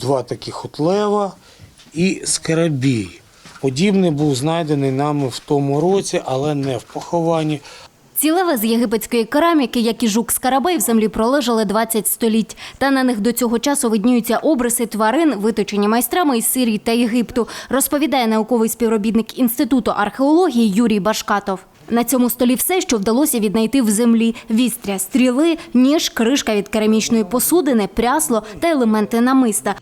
Два таких от лева і скарабій. Подібний був знайдений нами в тому році, але не в похованні. Ці леви з єгипетської кераміки, як і жук Скарабей, в землі пролежали 20 століть. Та на них до цього часу видніються обриси тварин, виточені майстрами із Сирії та Єгипту, розповідає науковий співробітник Інституту археології Юрій Башкатов. На цьому столі все, що вдалося віднайти в землі: вістря, стріли, ніж, кришка від керамічної посудини, прясло та елементи намиста.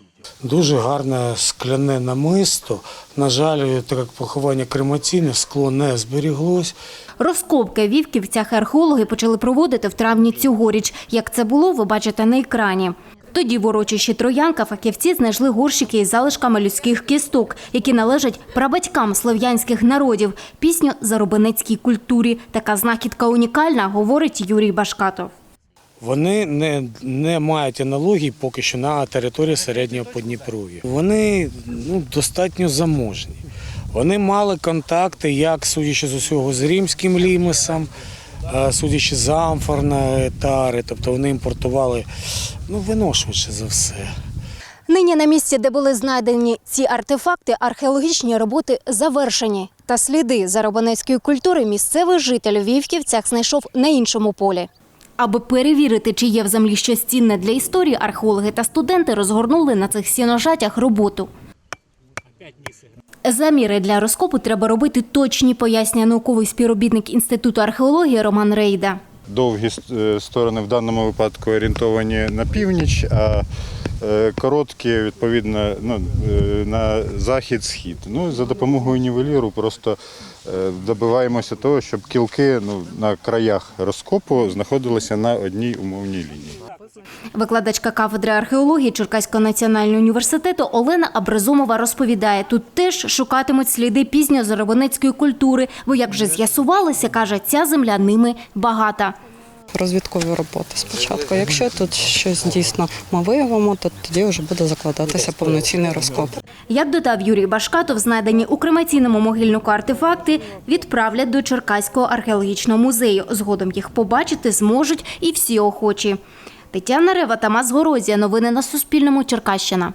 Дуже гарне скляне намисто. На жаль, так як поховання кремаційне, скло не зберіглось. Розкопки вівківцях археологи почали проводити в травні цьогоріч. Як це було, ви бачите на екрані. Тоді в урочищі Троянка фахівці знайшли горщики із залишками людських кісток, які належать прабатькам слов'янських народів. Пісню заробинецькій культурі. Така знахідка унікальна, говорить Юрій Башкатов. Вони не, не мають аналогій поки що на території середнього Подніпров'я. Вони ну, достатньо заможні. Вони мали контакти, як судячи з усього, з римським лімесом, е, судячи з амфорної тари, тобто вони імпортували ну, вино за все. Нині на місці, де були знайдені ці артефакти, археологічні роботи завершені. Та сліди заробонецької культури місцевий житель Вівківцях знайшов на іншому полі. Аби перевірити, чи є в землі щось цінне для історії, археологи та студенти розгорнули на цих сіножатях роботу. Заміри для розкопу треба робити точні, пояснює науковий співробітник Інституту археології Роман Рейда. Довгі е, сторони в даному випадку орієнтовані на північ, а е, короткі відповідно ну, е, на захід-схід. Ну, за допомогою нівеліру просто добиваємося того, щоб кілки ну, на краях розкопу знаходилися на одній умовній лінії. Викладачка кафедри археології Черкаського національного університету Олена Абразумова розповідає, тут теж шукатимуть сліди пізньозаробонецької культури, бо, як вже з'ясувалося, каже, ця земля ними багата. розвідкові роботи спочатку. Якщо тут щось дійсно ми виявимо, то тоді вже буде закладатися повноцінний розкоп. Як додав Юрій Башкатов, знайдені у кремаційному могильнику артефакти відправлять до Черкаського археологічного музею. Згодом їх побачити зможуть і всі охочі. Тетяна Рева, Тамас Горозія. Новини на Суспільному. Черкащина.